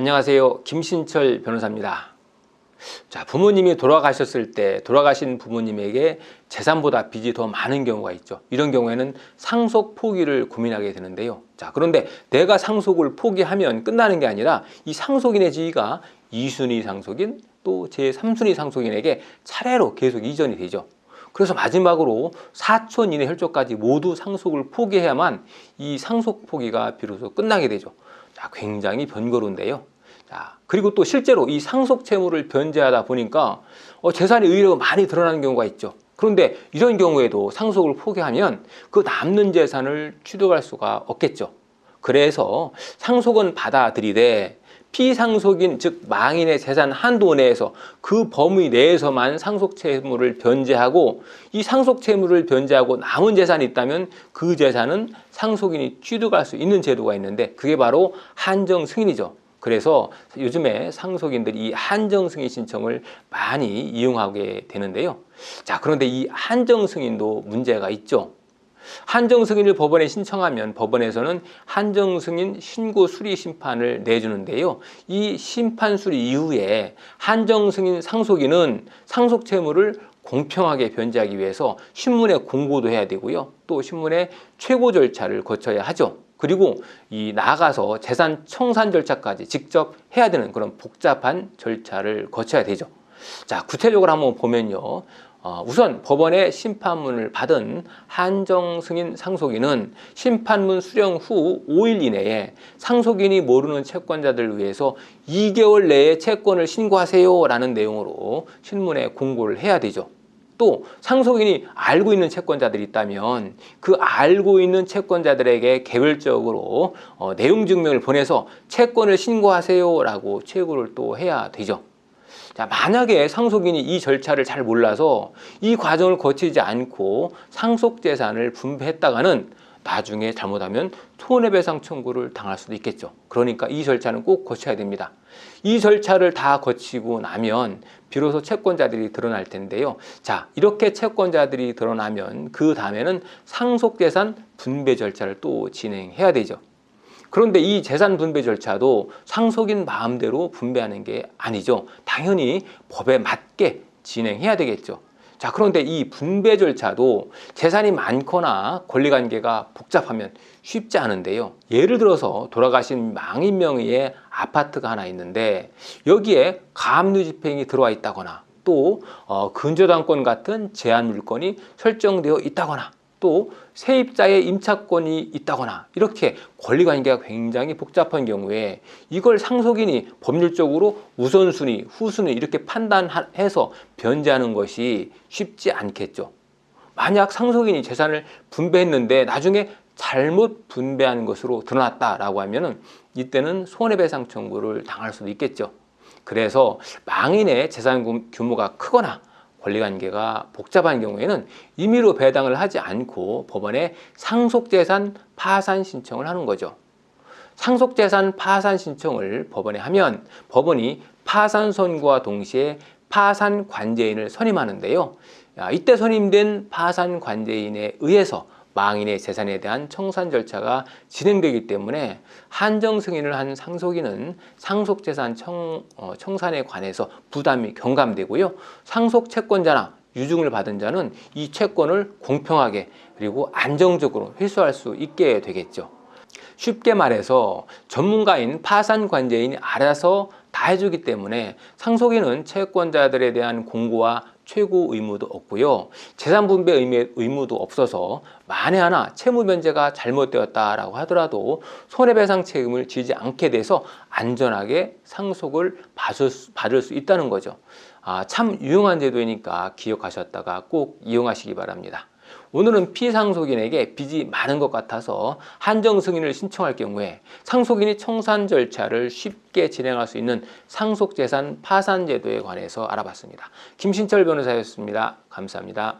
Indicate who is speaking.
Speaker 1: 안녕하세요. 김신철 변호사입니다. 자, 부모님이 돌아가셨을 때 돌아가신 부모님에게 재산보다 빚이 더 많은 경우가 있죠. 이런 경우에는 상속 포기를 고민하게 되는데요. 자, 그런데 내가 상속을 포기하면 끝나는 게 아니라 이 상속인의 지위가 2순위 상속인 또 제3순위 상속인에게 차례로 계속 이전이 되죠. 그래서 마지막으로 사촌 이내 혈족까지 모두 상속을 포기해야만 이 상속 포기가 비로소 끝나게 되죠. 자, 굉장히 번거로운데요. 자, 그리고 또 실제로 이 상속 채무를 변제하다 보니까 어, 재산이 의외로 많이 드러나는 경우가 있죠. 그런데 이런 경우에도 상속을 포기하면 그 남는 재산을 취득할 수가 없겠죠. 그래서 상속은 받아들이되 피상속인 즉 망인의 재산 한도 내에서 그 범위 내에서만 상속 채무를 변제하고 이 상속 채무를 변제하고 남은 재산이 있다면 그 재산은 상속인이 취득할 수 있는 제도가 있는데 그게 바로 한정 승인이죠. 그래서 요즘에 상속인들이 이 한정 승인 신청을 많이 이용하게 되는데요. 자, 그런데 이 한정 승인도 문제가 있죠. 한정 승인을 법원에 신청하면 법원에서는 한정 승인 신고 수리 심판을 내주는데요. 이 심판 수리 이후에 한정 승인 상속인은 상속 채무를 공평하게 변제하기 위해서 신문에 공고도 해야 되고요. 또 신문에 최고 절차를 거쳐야 하죠. 그리고 이 나가서 재산 청산 절차까지 직접 해야 되는 그런 복잡한 절차를 거쳐야 되죠. 자, 구체적으로 한번 보면요. 어, 우선 법원의 심판문을 받은 한정 승인 상속인은 심판문 수령 후 5일 이내에 상속인이 모르는 채권자들을 위해서 2개월 내에 채권을 신고하세요라는 내용으로 신문에 공고를 해야 되죠. 또 상속인이 알고 있는 채권자들이 있다면 그 알고 있는 채권자들에게 개별적으로 어, 내용 증명을 보내서 채권을 신고하세요라고 최고를 또 해야 되죠. 자, 만약에 상속인이 이 절차를 잘 몰라서 이 과정을 거치지 않고 상속 재산을 분배했다가는 나중에 잘못하면 손해배상 청구를 당할 수도 있겠죠. 그러니까 이 절차는 꼭 거쳐야 됩니다. 이 절차를 다 거치고 나면 비로소 채권자들이 드러날 텐데요. 자, 이렇게 채권자들이 드러나면 그 다음에는 상속재산 분배 절차를 또 진행해야 되죠. 그런데 이 재산 분배 절차도 상속인 마음대로 분배하는 게 아니죠. 당연히 법에 맞게 진행해야 되겠죠. 자, 그런데 이 분배 절차도 재산이 많거나 권리 관계가 복잡하면 쉽지 않은데요. 예를 들어서 돌아가신 망인 명의의 아파트가 하나 있는데 여기에 가압류 집행이 들어와 있다거나 또 어, 근저당권 같은 제한 물건이 설정되어 있다거나 또 세입자의 임차권이 있다거나 이렇게 권리관계가 굉장히 복잡한 경우에 이걸 상속인이 법률적으로 우선순위, 후순위 이렇게 판단해서 변제하는 것이 쉽지 않겠죠. 만약 상속인이 재산을 분배했는데 나중에 잘못 분배한 것으로 드러났다라고 하면은 이때는 손해배상 청구를 당할 수도 있겠죠. 그래서 망인의 재산 규모가 크거나 권리관계가 복잡한 경우에는 임의로 배당을 하지 않고 법원에 상속재산 파산 신청을 하는 거죠. 상속재산 파산 신청을 법원에 하면 법원이 파산 선고와 동시에 파산 관제인을 선임하는데요. 이때 선임된 파산 관제인에 의해서 망인의 재산에 대한 청산 절차가 진행되기 때문에 한정 승인을 한 상속인은 상속재산 청, 어, 청산에 관해서 부담이 경감되고요. 상속 채권자나 유증을 받은 자는 이 채권을 공평하게 그리고 안정적으로 회수할 수 있게 되겠죠. 쉽게 말해서 전문가인 파산 관제인이 알아서 다 해주기 때문에 상속인은 채권자들에 대한 공고와 최고 의무도 없고요. 재산 분배 의무도 없어서 만에 하나 채무 변제가 잘못되었다라고 하더라도 손해배상 책임을 지지 않게 돼서 안전하게 상속을 받을 수, 받을 수 있다는 거죠. 아, 참 유용한 제도이니까 기억하셨다가 꼭 이용하시기 바랍니다. 오늘은 피상속인에게 빚이 많은 것 같아서 한정 승인을 신청할 경우에 상속인이 청산 절차를 쉽게 진행할 수 있는 상속재산 파산 제도에 관해서 알아봤습니다. 김신철 변호사였습니다. 감사합니다.